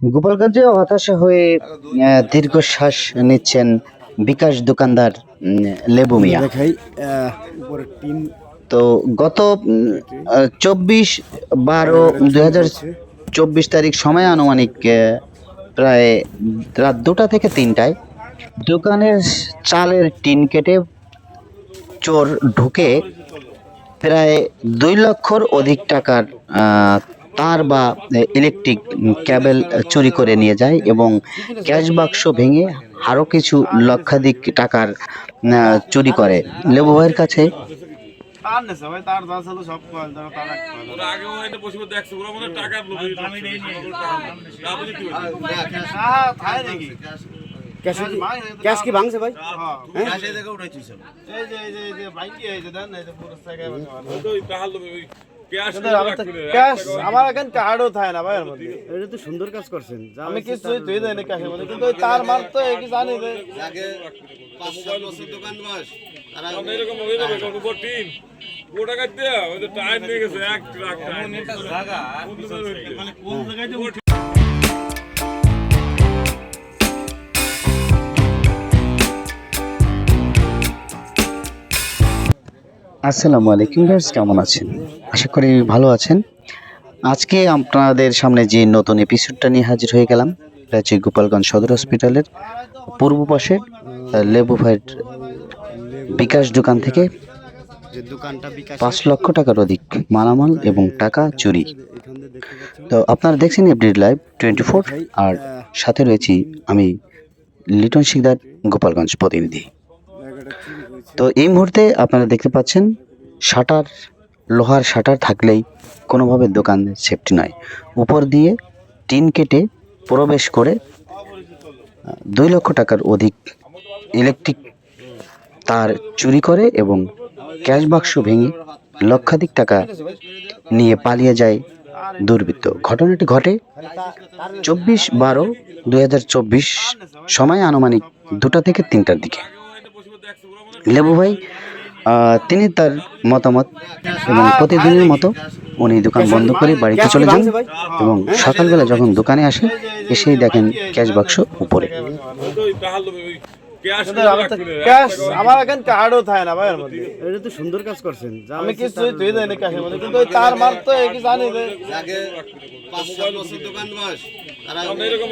গোপালগঞ্জে হতাশা হয়ে দীর্ঘশ্বাস নিচ্ছেন বিকাশ দোকানদার লেবু মিয়া। তো গত চব্বিশ বারো দুই হাজার চব্বিশ তারিখ সময় আনুমানিক প্রায় রাত দুটা থেকে তিনটায় দোকানের চালের টিন কেটে চোর ঢুকে প্রায় দুই লক্ষর অধিক টাকার তার বা ইলেকট্রিক ক্যাবেল চুরি করে নিয়ে যায় এবং ক্যাশ বাক্স ভেঙে আরও কিছু লক্ষাধিক টাকার চুরি করে। লেবু ভাইয়ের কাছে? মনে হয়? হ্যাঁ ক্যাশ কি ভাঙছে ভাই হ্যাঁ ক্যাশ আমার এখন কার্ডও থাকে না মধ্যে। এটা তো সুন্দর কাজ করছেন। আমি কিছুই তুই দেয় না ক্যাশের মধ্যে কিন্তু তার মার তো জানি এরকম হয়ে যাবে কারণ উপর টিন ও টাকা ওই তো টাইম নিয়ে গেছে এক লাখ টাইম মানে কোন জায়গায় আসসালামু আলাইকুম ভিউয়ার্স কেমন আছেন? আশা করি ভালো আছেন। আজকে আপনাদের সামনে যে নতুন এপিসোডটা নিয়ে হাজির হয়ে গেলাম, এটা গোপালগঞ্জ সদর হসপিটালের পূর্ব পাশে লেবু বিকাশ দোকান থেকে পাঁচ লক্ষ টাকার অধিক মালামাল এবং টাকা চুরি। তো আপনারা দেখছেন এভরি লাইভ টোয়েন্টি ফোর আর সাথে রয়েছি আমি লিটন শিকদার, গোপালগঞ্জ প্রতিনিধি। তো এই মুহূর্তে আপনারা দেখতে পাচ্ছেন শাটার লোহার শাটার থাকলেই কোনোভাবে দোকান সেফটি নয়। উপর দিয়ে টিন কেটে প্রবেশ করে দুই লক্ষ টাকার অধিক ইলেকট্রিক তার চুরি করে এবং ক্যাশ বাক্স ভেঙে লক্ষাধিক টাকা নিয়ে পালিয়ে যায় দুর্বৃত্ত। ঘটনাটি ঘটে চব্বিশ বারো দুই সময় আনুমানিক দুটা থেকে তিনটার দিকে। লেবু ভাই তিনি তার মতামত এবং প্রতিদিনের মতো উনি দোকান বন্ধ করে বাড়িতে চলে যান এবং সকালবেলা যখন দোকানে আসে এসেই দেখেন ক্যাশ বাক্স উপরে। ক্যাশ আমার তো ক্যাশ আমার এখন কার্ডও থাকে না ভাই মধ্যে। এটা তো সুন্দর কাজ করছেন। আমি কিছুই তুই দেয় না ক্যাশের মধ্যে কিন্তু তার মার তো একই জানি যে আমরা এরকম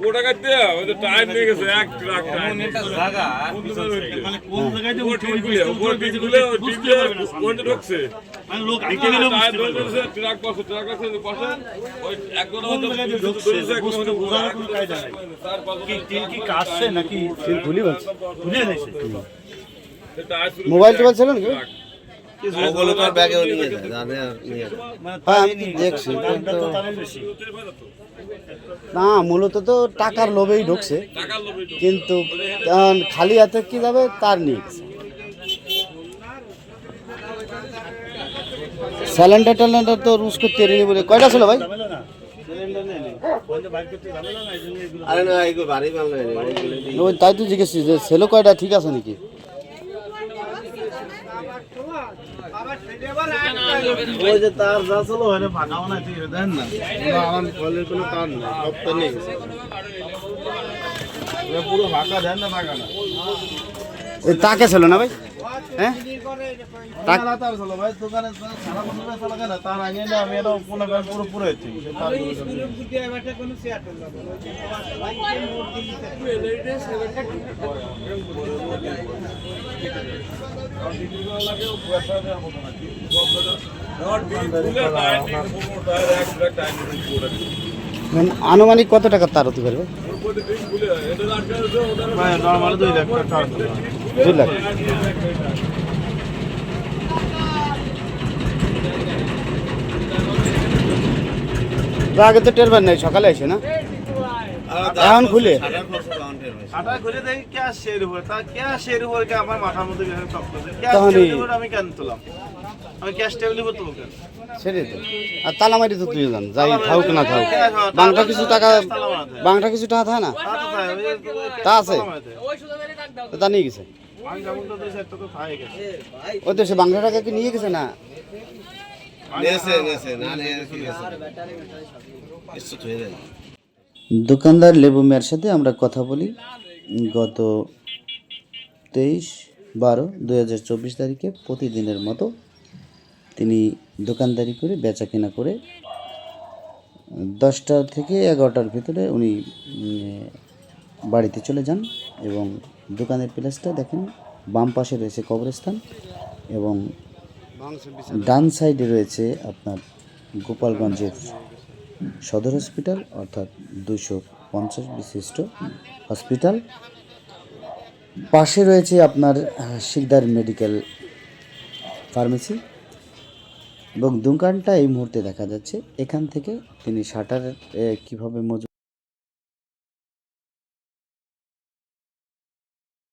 হয়ে দিয়ে ওই তো টাইম নিয়ে গেছে এক টাইম মানে কোন জায়গায় উপর টিন খুলে উপর টিন খুলে ওই টিন দিয়ে কোনটা ঢুকছে? লোক আইতে গেলে ট্রাক পাশে ট্রাক আছে পাশে। ওই এক ঘণ্টা মতো ঢুকছে? বুঝতে বোঝার কোনো কায়দা নাই। তার পাশে কি কাটছে নাকি বলছে মোবাইল টোবাইল হ্যাঁ আমি দেখছি কিন্তু না মূলত তো টাকার লোভেই ঢুকছে। কিন্তু খালি হাতে কি যাবে তার নেই স্যালেন্ডার ট্যালেন্ডার তো রুজ করতে রেডি বলে। কয়টা ছিল ভাই? তাই তো জিজ্ঞেস যে ছেলে কয়টা ঠিক আছে নাকি? ওই যে তার যা ছিল ওখানে ভাঙাও না ঠিক দেন না। আমার কলের কোনো তার নেই সব তো নেই। পুরো ভাঙা দেন না ভাঙা না। তাকে ছিল না ভাই? হ্যাঁ? মানে আনুমানিক কত টাকা তার হতে পারবে? লাখ। আগে তো টের পান নাই সকালে এসে না? এখন খুলে? তা আর তালামারি তো তুই যাই থাকুক না থাকুক। বাংটা কিছু টাকা বাংটা কিছু টাকা থাকে না? তা আছে? তা নিয়ে গেছে। আমি তো দুই চারটা তো খাই গেছে। ওই তো সে বাংলা টাকা কি নিয়ে গেছে না? দোকানদার লেবু মিয়ার সাথে আমরা কথা বলি। গত তেইশ বারো দুই হাজার চব্বিশ তারিখে প্রতিদিনের মতো তিনি দোকানদারি করে বেচা কেনা করে দশটা থেকে এগারোটার ভিতরে উনি বাড়িতে চলে যান। এবং দোকানের প্লেসটা দেখেন, বাম পাশে রয়েছে কবরস্থান এবং ডান সাইডে রয়েছে আপনার গোপালগঞ্জের সদর হসপিটাল, অর্থাৎ দুশো পঞ্চাশ বিশিষ্ট হসপিটাল। পাশে রয়েছে আপনার শিকদার মেডিকেল ফার্মেসি এবং দোকানটা এই মুহূর্তে দেখা যাচ্ছে। এখান থেকে তিনি শাটার কীভাবে মজুত